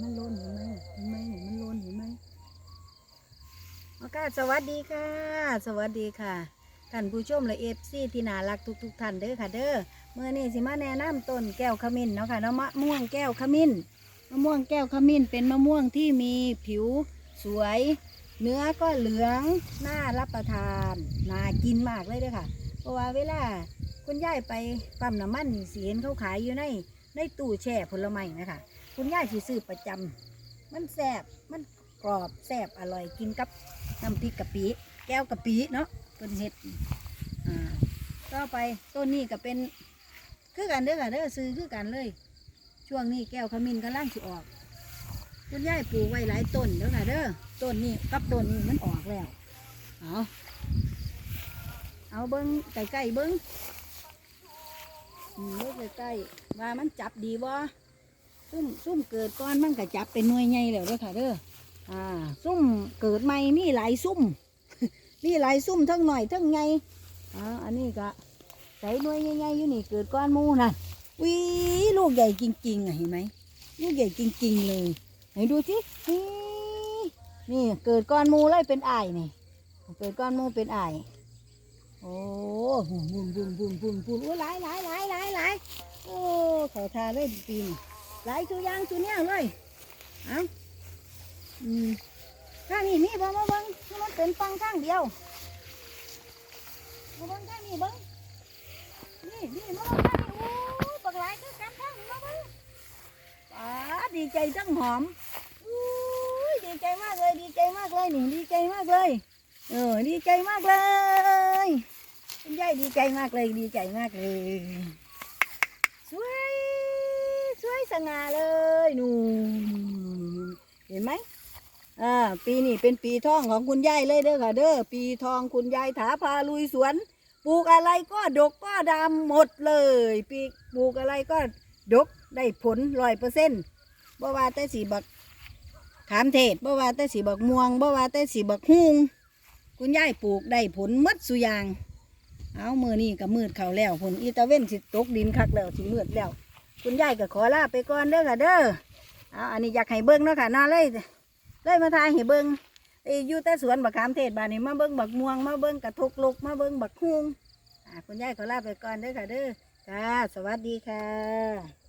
มันล้นเห็นไหมเห็นไหมเนี่ยมันล้นเห็นไหมโอเคสวัสดีค่ะ สวัสดีค่ะท่านผู้ชมและเอฟซีที่น่ารักทุกๆท่านเด้อค่ะเด้อเมื่อนี้สิมาแนะนำต้นแก้วขมิ้นเนาะค่ะเนาะมะม่วงแก้วขมิ้นมะม่วงแก้วขมิ้นเป็นมะม่วงที่มีผิวสวย เนื้อก็เหลืองน่ารับประทานน่ากินมากเลยเด้อค่ะ เพราะว่าเวลาคุณยายไปปั๊มน้ำมันสีเห็นเขาขายอยู่ในในตู้แช่ผลไม้นะคะ คุณยายสิซื้อประจำมันแซ่บมันกรอบแซ่บอร่อยกินกับน้ำพริกกะปิแก้วกะปิเนาะเป็นเห็ดอ่าต่อไปต้นนี้ก็เป็นคือกันเด้อค่ะเด้อซื้อคือกันเลย ช่วงนี้แก้วขมิ้นกำลังสิออก คุณยายปลูกไว้หลายต้นเด้อค่ะเด้อต้นนี้กับต้นนี้มันออกแล้วเอาเอาเบิ้งใกล้ๆเบิ้งอืมเบิ้งใกล้ๆว่ามันจับดีบ่ ซุ่มซุ่มเกิดก้อนมันก็จับเป็นหน่วยใหญ่แล้วเด้อค่ะเด้ออ่า ซุ่มเกิดใหม่มีหลายซุ่มมีหลายซุ่มทั้งหน่อยทั้งใหญ่อ่าอันนี้ก็ใส่หน่วยใหญ่ๆอยู่นี่เกิดก้อนมูนั่นวิลูกใหญ่จริงๆอะเห็นไหมลูกใหญ่จริง ๆ เลยไหนดูสินี่นี่เกิดก้อนมูเลยเป็นไอ้นี่เกิดก้อนมูเป็นไอโอ้บุนบุนบุนบุนบุนบุนโอ้หลายหลายหลายหลายหลายโอ้ขอทาเลยปีน หลายตัวอยางตัวเนี้ยเลยเอ้าอืมข้างนี้มีบ่มาเบิ้งมันเป็นฟังข้างเดียวมาเบิ้งข้างนี้เบิ้งนี่นี่มาเบิ้งข้างนี้โอ้ปักหลายคือกันข้างนี้มาเบิ้งป๋าดีใจจังหอมอุ้ยดีใจมากเลยดีใจมากเลยหนี่ดีใจมากเลยเออดีใจมากเลยคุณยายดีใจมากเลยดีใจมากเลยสวย สวยสง่าเลยนู่เห็นไหมอ่าปีนี้เป็นปีทองของคุณยายเลยเด้อค่ะ เด้อปีทองคุณยายถาพาลุยสวนปลูกอะไรก็ดกก็ดำหมดเลย ปีปลูกอะไรก็ดกได้ผลร้อยเปอร์เซ็นต์บ่ว่าแต่สีบักขามเทศบ่ว่าแต่สีบักม่วงบ่ว่าแต่สีบักฮุงคุณยายปลูกได้ผลมัดสุยาง เอามือนี่ก็มืดเขาแล้วผลอีตาเว้นสิตกดินคักแล้วสิมืดแล้ว คุณยายก็ขอลาไปก่อนเด้อค่ะเด้อเอาอันนี้อยากให้เบิ้งเนาะค่ะน่าเลยเลยมาทายให้เบิ้งไอ้อยู่แต่สวนบักขามเทศบ้านนี้มาเบิ้งบักม่วงมาเบิ้งกระทกลกมาเบิ้งบักฮุงอ่าคุณยายขอลาไปก่อนเด้อค่ะเด้อค่ะสวัสดีค่ะ